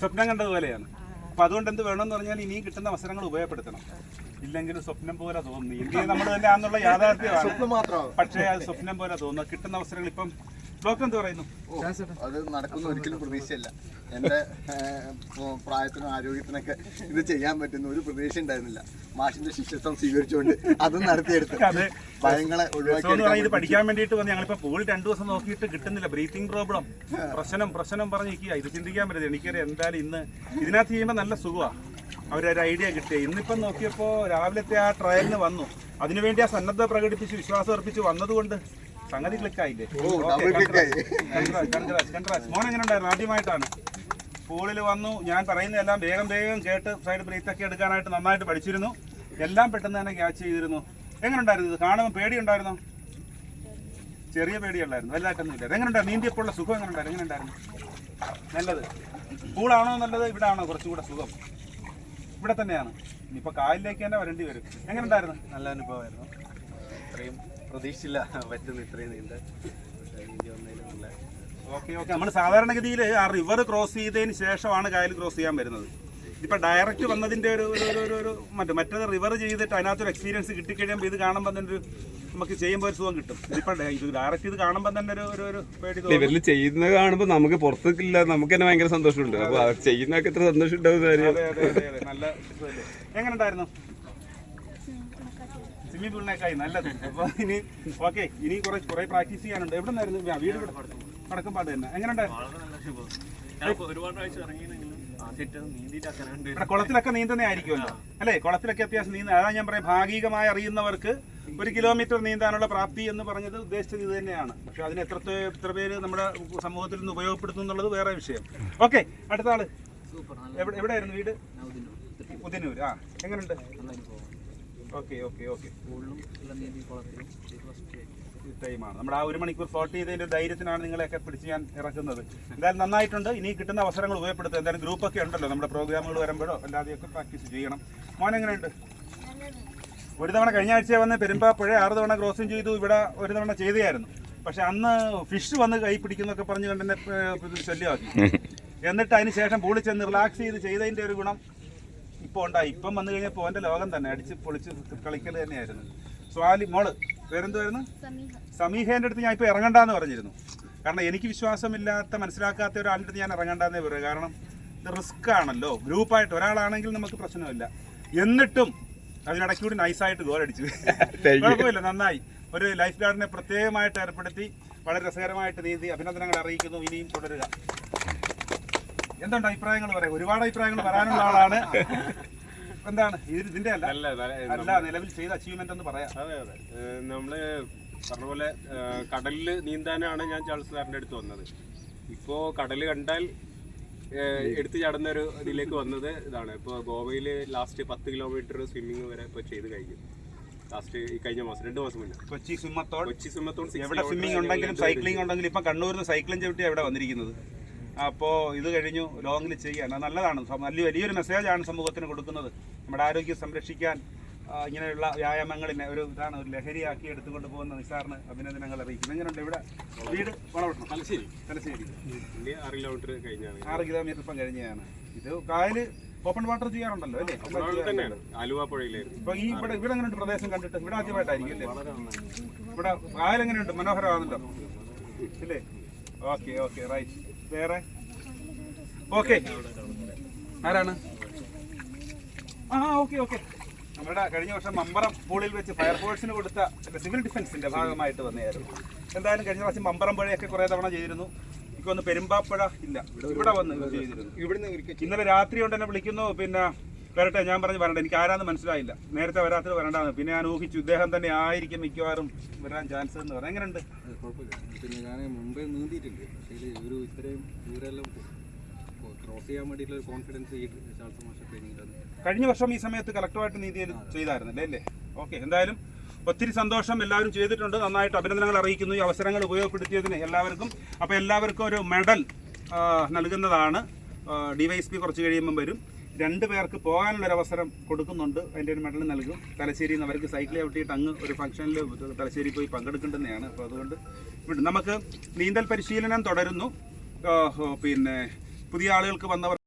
സ്വപ്നം കണ്ടതുപോലെയാണ് അപ്പൊ അതുകൊണ്ട് എന്ത് വേണമെന്ന് പറഞ്ഞാൽ ഇനിയും കിട്ടുന്ന അവസരങ്ങൾ ഉപയോഗപ്പെടുത്തണം. ഇല്ലെങ്കിൽ സ്വപ്നം പോലെ തോന്നുന്നു. ഇന്ത്യ നമ്മൾ തന്നെ ആണെന്നുള്ള യാഥാർത്ഥ്യമാണ്. പക്ഷേ അത് സ്വപ്നം പോലെ തോന്നുന്നു. കിട്ടുന്ന അവസരങ്ങൾ ഇപ്പം ഡോക്ടർ എന്ത് പറയുന്നു? അത് നടക്കുന്ന ഒരിക്കലും പ്രതീക്ഷയല്ല. എന്റെ പ്രായത്തിനും ആരോഗ്യത്തിനൊക്കെ ഇത് ചെയ്യാൻ പറ്റുന്ന ഒരു പ്രതീക്ഷ ഉണ്ടായിരുന്നില്ല. മാഷിന്റെ ശിഷ്യത്വം സ്വീകരിച്ചുകൊണ്ട് അതും നടത്തിയെടുത്ത് ഭയങ്ങളെ ഒഴിവാക്കി ഇത് പഠിക്കാൻ വേണ്ടിയിട്ട് വന്ന് ഞങ്ങളിപ്പോ പോയി രണ്ടു ദിവസം നോക്കിയിട്ട് കിട്ടുന്നില്ല. ബ്രീത്തിങ് പ്രോബ്ലം പ്രശ്നം പ്രശ്നം പറഞ്ഞിരിക്കുക ഇത് ചിന്തിക്കാൻ പറ്റില്ല. എനിക്കറിയാം എന്തായാലും ഇന്ന് ഇതിനകത്ത് ചെയ്യുമ്പോൾ നല്ല സുഖമാണ് അവരൊരു ഐഡിയ കിട്ടി ഇന്നിപ്പം നോക്കിയപ്പോൾ രാവിലത്തെ ആ ട്രയലിന് വന്നു. അതിനുവേണ്ടി ആ സന്നദ്ധ പ്രകടിപ്പിച്ച് വിശ്വാസം അർപ്പിച്ച് വന്നതുകൊണ്ട് സംഗതി ക്ലിക്കായില്ലേ. മോൻ എങ്ങനെ ഉണ്ടായിരുന്നു? ആദ്യമായിട്ടാണ്. സ്കൂളിൽ വന്നു. ഞാൻ പറയുന്നതെല്ലാം വേഗം വേഗം കേട്ട് സൈഡ് ബ്രീത്തൊക്കെ എടുക്കാനായിട്ട് നന്നായിട്ട് പഠിച്ചിരുന്നു. എല്ലാം പെട്ടെന്ന് തന്നെ ക്യാച്ച് ചെയ്തിരുന്നു. എങ്ങനെ ഉണ്ടായിരുന്നു? ഇത് കാണുമ്പോൾ പേടിയുണ്ടായിരുന്നോ ചെറിയ പേടിയുണ്ടായിരുന്നു വലുതായിട്ടൊന്നും ഇല്ല. എങ്ങനെ ഉണ്ടായിരുന്നു? നീന്തിയപ്പോഴുള്ള സുഖം എങ്ങനെ ഉണ്ടായിരുന്നു? എങ്ങനെ ഉണ്ടായിരുന്നു? നല്ലത്. സ്കൂളാണോ നല്ലത്? ഇവിടെ ആണോ? കുറച്ചുകൂടെ സുഖം. ഇവിടെ തന്നെയാണ്. ഇനിയിപ്പോൾ കായലിലേക്ക് തന്നെ വരേണ്ടി വരും. എങ്ങനെ ഉണ്ടായിരുന്നു? നല്ല അനുഭവമായിരുന്നു. ഇത്രയും പ്രതീക്ഷിച്ചില്ല. പറ്റുന്നു ഇത്രയും പക്ഷേ വന്നതിൽ നല്ല ഓക്കെ ഓക്കെ. നമ്മൾ സാധാരണഗതിയിൽ ആ റിവർ ക്രോസ് ചെയ്തതിന് ശേഷമാണ് കായൽ ക്രോസ് ചെയ്യാൻ വരുന്നത്. ഇപ്പൊ ഡയറക്റ്റ് വന്നതിന്റെ ഒരു ഒരു ഒരു- ഒരു ഒരു മറ്റേ മറ്റേത് റിവർ ചെയ്തിട്ട് അതിനകത്തൊരു എക്സ്പീരിയൻസ് കിട്ടിക്കഴിയുമ്പോൾ ഇത് കാണുമ്പോൾ തന്നെ ഒരു നമുക്ക് ചെയ്യുമ്പോൾ ഒരു സുഖം കിട്ടും. ഇതിപ്പോ ഇത് ഡയറക്റ്റ് ഇത് കാണുമ്പോൾ തന്നെ ഒരു ഒരു ഒരു പേടി ഇവരിൽ ചെയ്യുന്നത് കാണുമ്പോൾ നമുക്ക് പുറത്തേക്കില്ല നമുക്ക് തന്നെ ഭയങ്കര സന്തോഷമുണ്ട്. അപ്പൊ ചെയ്യുന്നൊക്കെ ചെയ്യുന്നതൊക്കെ എത്ര സന്തോഷം ഉണ്ടാവും. എങ്ങനെ ഉണ്ടായിരുന്നു? സ്വിമ്മിംഗ് പിള്ളേക്കായി നല്ലത്. അപ്പൊ ഇനി ഓക്കെ ഇനി കുറെ കുറെ പ്രാക്ടീസ് ചെയ്യാനുണ്ട്. എവിടെ നിന്നായിരുന്നു വീട് കടക്കും വടക്കമ്പാട് തന്നെ. എങ്ങനെയുണ്ട്? ഒരുപാട് ആഴ്ച ഇറങ്ങിയെങ്കിലും കുളത്തിലൊക്കെ നീന്തുന്നേ ആയിരിക്കുമല്ലോ. അല്ലേ? കുളത്തിലൊക്കെ അത്യാവശ്യം നീന്ത. അതാ ഞാൻ പറയാം ഭാഗികമായി അറിയുന്നവർക്ക് ഒരു കിലോമീറ്റർ നീന്താനുള്ള പ്രാപ്തി എന്ന് പറഞ്ഞത് ഉദ്ദേശിച്ചത് ഇത് തന്നെയാണ്. പക്ഷെ അതിന് എത്ര എത്ര പേര് നമ്മുടെ സമൂഹത്തിൽ നിന്ന് ഉപയോഗപ്പെടുത്തും എന്നുള്ളത് വേറെ വിഷയം. ഓക്കെ അടുത്ത ആൾ. എവിടെ എവിടെയായിരുന്നു വീട്? ഉദിനൂർ ആ എങ്ങനെയുണ്ട്? നമ്മുടെ ആ ഒരു മണിക്കൂർ ഫ്ലോട്ട് ചെയ്തതിന്റെ ധൈര്യത്തിനാണ് നിങ്ങളെയൊക്കെ പിടിച്ച് ഞാൻ ഇറക്കുന്നത്. എന്തായാലും നന്നായിട്ടുണ്ട്. ഇനി കിട്ടുന്ന അവസരങ്ങൾ ഉപയോഗപ്പെടുത്തുക. എന്തായാലും ഗ്രൂപ്പൊക്കെ ഉണ്ടല്ലോ. നമ്മുടെ പ്രോഗ്രാമുകൾ വരുമ്പോഴോ അല്ലാതെയൊക്കെ പ്രാക്ടീസ് ചെയ്യണം. മോൻ എങ്ങനെയുണ്ട്? ഒരു തവണ കഴിഞ്ഞ ആഴ്ച വന്ന് പെരുമ്പാപ്പുഴ ആറ് തവണ ക്രോസിങ് ചെയ്തു. ഇവിടെ ഒരു തവണ ചെയ്തായിരുന്നു പക്ഷെ അന്ന് ഫിഷ് വന്ന് കൈ പിടിക്കുന്നൊക്കെ പറഞ്ഞ് കണ്ട് എന്നെ ഏർ, ഇത് ശല്യമാക്കി. എന്നിട്ട് അതിന് ശേഷം ചെന്ന് റിലാക്സ് ചെയ്ത് ചെയ്തതിന്റെ ഒരു ഗുണം ഇപ്പോൾ ഉണ്ടായി ഇപ്പം വന്നു കഴിഞ്ഞപ്പോൾ പോന്റെ ലോകം തന്നെ. അടിച്ച് പൊളിച്ച് കളിക്കൽ തന്നെയായിരുന്നു. സ്വാലി മോൾ വേറെന്തുവായിരുന്നു സമീഹേന്റെ അടുത്ത് ഞാൻ ഇപ്പോൾ ഇറങ്ങണ്ടെന്ന് പറഞ്ഞിരുന്നു. കാരണം എനിക്ക് വിശ്വാസമില്ലാത്ത മനസ്സിലാക്കാത്ത ഒരാളുടെ അടുത്ത് ഞാൻ ഇറങ്ങണ്ടെന്നേ പറയുക. കാരണം ഇത് റിസ്ക് ആണല്ലോ. ഗ്രൂപ്പായിട്ട് ഒരാളാണെങ്കിൽ നമുക്ക് പ്രശ്നമില്ല. എന്നിട്ടും അതിനിടയ്ക്ക് കൂടി നൈസായിട്ട് ഗോൾ അടിച്ചു. കുഴപ്പമില്ല നന്നായി. ഒരു ലൈഫ് ഗാർഡിനെ പ്രത്യേകമായിട്ട് ഏർപ്പെടുത്തി വളരെ രസകരമായിട്ട് നീതി അഭിനന്ദനങ്ങൾ അറിയിക്കുന്നു. ഇനിയും തുടരുക. എന്തുണ്ട് അഭിപ്രായങ്ങൾ പറയാം? ഒരുപാട് അഭിപ്രായങ്ങൾ വരാനുള്ള ആളാണ്. എന്താണ്? ഇത് ഇതിന്റെ അല്ല. അല്ല നിലവിൽ ചെയ്ത അച്ചീവ്മെന്റ് എന്ന് പറയാം. അതെ അതെ. നമ്മൾ പറഞ്ഞ പോലെ കടലിൽ നീന്താനാണ് ഞാൻ ചാൾസ് സാറിന്റെ അടുത്ത് വന്നത്. ഇപ്പോ കടൽ കണ്ടാൽ എടുത്തു ചാടുന്ന ഒരു ഇതിലേക്ക് വന്നത് ഇതാണ്. ഇപ്പോൾ ഗോവയിൽ ലാസ്റ്റ് പത്ത് കിലോമീറ്റർ സ്വിമ്മിങ് വരെ ഇപ്പോൾ ചെയ്ത് കഴിഞ്ഞു. ലാസ്റ്റ് ഈ കഴിഞ്ഞ മാസം രണ്ട് മാസം മുന്നേ. കൊച്ചി സ്വിമ്മത്തോട് കൊച്ചി സ്വിമ്മത്തോട് എവിടെ സ്വിമ്മിംഗ് ഉണ്ടെങ്കിലും സൈക്ലിംഗ് ഉണ്ടെങ്കിലും ഇപ്പം കണ്ണൂരിൽ നിന്ന് സൈക്ലിംഗ് ചവിട്ടി എവിടെ വന്നിരിക്കുന്നത്. അപ്പോൾ ഇത് കഴിഞ്ഞു ലോങ്ങിൽ ചെയ്യാൻ. അത് നല്ലതാണ്. നല്ല വലിയ വലിയൊരു മെസ്സേജാണ് സമൂഹത്തിന് കൊടുക്കുന്നത്. നമ്മുടെ ആരോഗ്യം സംരക്ഷിക്കാൻ ഇങ്ങനെയുള്ള വ്യായാമങ്ങളിനെ ഒരു ഇതാണ് ഒരു ലഹരിയാക്കി എടുത്തുകൊണ്ട് പോകുന്ന നിസാറിന് അഭിനന്ദനങ്ങൾ അറിയിക്കുന്നു. എങ്ങനെയുണ്ട് ഇവിടെ വീട് വളവട്ടണം. തലശ്ശേരി. തലശ്ശേരി. ആറ് കിലോമീറ്റർ കഴിഞ്ഞാണ്. ആറ് കിലോമീറ്റർ ഇപ്പം കഴിഞ്ഞാണ് ഇത് കായൽ ഓപ്പൺ വാട്ടർ ചെയ്യാറുണ്ടല്ലോ അല്ലേ? ആലുവ പുഴയിലായിരുന്നു. ഇപ്പൊ ഈ ഇവിടെ ഇവിടെ എങ്ങനെയുണ്ട് പ്രദേശം കണ്ടിട്ട്? ഇവിടെ ആദ്യമായിട്ടായിരിക്കും അല്ലേ? ഇവിടെ കായൽ എങ്ങനെയുണ്ട്? മനോഹരമാണല്ലോ. ഇല്ലേ? Okay okay right. വേറെ? ഓക്കെ. ആരാണ്? ആ ഓക്കെ ഓക്കെ. നമ്മുടെ കഴിഞ്ഞ വർഷം മമ്പറം പൂളിൽ വെച്ച് ഫയർഫോഴ്സിന് കൊടുത്ത സിവിൽ ഡിഫൻസിന്റെ ഭാഗമായിട്ട് വന്നതായിരുന്നു. എന്തായാലും കഴിഞ്ഞ പ്രാവശ്യം മമ്പറം പുഴയൊക്കെ കുറെ തവണ ചെയ്തിരുന്നു. എനിക്കൊന്ന് പെരുമ്പാപ്പുഴ ഇല്ല. ഇവിടെ വന്ന് ചെയ്തിരുന്നു. ഇന്നലെ രാത്രി കൊണ്ട് തന്നെ വിളിക്കുന്നു. പിന്നെ വരട്ടെ ഞാൻ പറഞ്ഞു വരണ്ട എനിക്ക് ആരാന്ന് മനസ്സിലായില്ല. നേരത്തെ വരാത്തത് വരണ്ടാന്ന്. പിന്നെ ഞാൻ ഊഹിച്ചു ഇദ്ദേഹം തന്നെ ആയിരിക്കും മിക്കവാറും വരാൻ ചാൻസ് എന്ന് പറയാം എങ്ങനെയുണ്ട് കുഴപ്പമില്ല. പിന്നെ ഞാൻ മുമ്പേ നീന്തിയിട്ടുണ്ട് പക്ഷേ ഒരു ഇത്രയും ദൂരമെല്ലാം ക്രോസ് ചെയ്യാൻ വേണ്ടിയിട്ടുള്ള ഒരു കോൺഫിഡൻസ് ഈ ചാൾസ് മാഷ ട്രെയിനിങ്ങിലാണ് കഴിഞ്ഞ വർഷം ഈ സമയത്ത് കളക്ടറായിട്ട് നീതി ചെയ്തായിരുന്നല്ലേ? അല്ലേ? ഓക്കെ എന്തായാലും ഒത്തിരി സന്തോഷം എല്ലാവരും ചെയ്തിട്ടുണ്ട്. നന്നായിട്ട് അഭിനന്ദനങ്ങൾ അറിയിക്കുന്നു. ഈ അവസരങ്ങൾ ഉപയോഗപ്പെടുത്തിയതിന് എല്ലാവർക്കും. അപ്പോൾ എല്ലാവർക്കും ഒരു മെഡൽ നൽകുന്നതാണ് ഡിവൈഎസ് പി കുറച്ച് കഴിയുമ്പം വരും. രണ്ട് പേർക്ക് പോകാനുള്ളൊരു അവസരം കൊടുക്കുന്നുണ്ട്. അതിന്റെ ഒരു മെഡൽ നൽകും. തലശ്ശേരിയിൽ നിന്ന് അവർക്ക് സൈക്കിൾ ചവിട്ടിയിട്ട് അങ്ങ് ഒരു ഫംഗ്ഷനിൽ തലശ്ശേരി പോയി പങ്കെടുക്കേണ്ടതാണ് അപ്പോൾ അതുകൊണ്ട് നമുക്ക് നീന്തൽ പരിശീലനം തുടരുന്നു. പിന്നെ പുതിയ ആളുകൾക്ക് വന്നവർ